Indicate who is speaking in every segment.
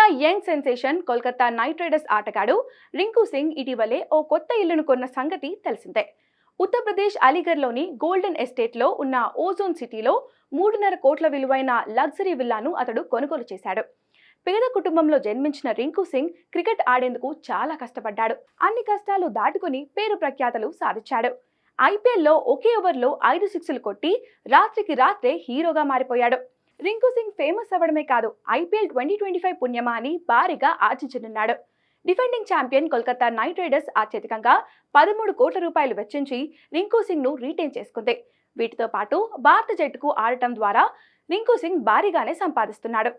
Speaker 1: Team India young sensation Kolkata Knight Riders ఆటగాడు రింకు సింగ్ ఇటీవలే ఓ కొత్త ఇల్లును కొన్న సంగతి తెలిసిందే. ఉత్తరప్రదేశ్ అలీగఢ్లోని గోల్డెన్ ఎస్టేట్లో ఉన్న ఓజోన్ సిటీలో మూడున్నర కోట్ల విలువైన లగ్జరీ విల్లాను అతడు కొనుగోలు చేశాడు. పేద కుటుంబంలో జన్మించిన రింకు సింగ్ క్రికెట్ ఆడేందుకు చాలా కష్టపడ్డాడు. అన్ని కష్టాలు దాటుకుని పేరు ప్రఖ్యాతలు సాధించాడు. ఐపీఎల్లో ఒకే ఓవర్లో ఐదు సిక్స్లు కొట్టి రాత్రికి రాత్రే హీరోగా మారిపోయాడు. రింకు సింగ్ ఫేమస్ అవ్వడమే కాదు ఐపీఎల్ ట్వంటీ ట్వంటీ ఫైవ్ పుణ్యమా అని భారీగా ఆర్జించనున్నాడు. Defending champion Kolkata Knight Riders అత్యధికంగా పదమూడు కోట్ల రూపాయలు వెచ్చించి రింకు సింగ్ను రీటైన్ చేసుకుంది. వీటితో పాటు భారత జట్టుకు ఆడటం ద్వారా రింకు సింగ్ భారీగానే సంపాదిస్తున్నాడు.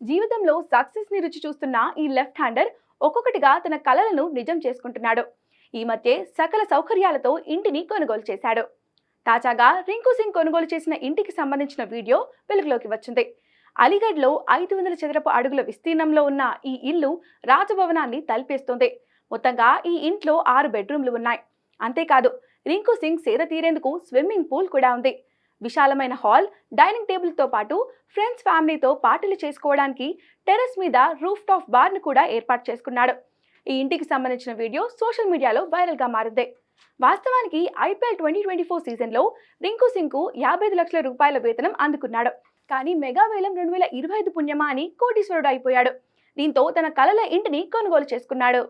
Speaker 1: జీవితంలో సక్సెస్ని రుచి చూస్తున్న ఈ లెఫ్ట్ హ్యాండర్ ఒక్కొక్కటిగా తన కలలను నిజం చేసుకుంటున్నాడు. ఈ మధ్య సకల సౌకర్యాలతో ఇంటిని కొనుగోలు చేశాడు. తాజాగా రింకు సింగ్ కొనుగోలు చేసిన ఇంటికి సంబంధించిన వీడియో వెలుగులోకి వచ్చింది. అలీగఢ్లో ఐదు వందల చదరపు అడుగుల విస్తీర్ణంలో ఉన్న ఈ ఇల్లు రాజభవనాన్ని తలిపేస్తుంది. మొత్తంగా ఈ ఇంట్లో ఆరు బెడ్రూమ్లు ఉన్నాయి. అంతేకాదు రింకు సింగ్ సేద తీరేందుకు స్విమ్మింగ్ పూల్ కూడా ఉంది. విశాలమైన హాల్ డైనింగ్ టేబుల్తో పాటు ఫ్రెండ్స్ ఫ్యామిలీతో పార్టీలు చేసుకోవడానికి టెర్రస్ మీద రూఫ్ టాప్ బార్ను కూడా ఏర్పాటు చేసుకున్నాడు. ఈ ఇంటికి సంబంధించిన వీడియో సోషల్ మీడియాలో వైరల్గా మారింది. వాస్తవానికి ఐపీఎల్ ట్వంటీ ట్వంటీ ఫోర్ సీజన్లో రింకు సింగ్కు యాభై ఐదు లక్షల రూపాయల వేతనం అందుకున్నాడు. కానీ మెగా వేలం రెండు వేల ఇరవై ఐదు పుణ్యమా అని కోటీశ్వరుడు అయిపోయాడు. దీంతో తన కలల ఇంటిని కొనుగోలు చేసుకున్నాడు.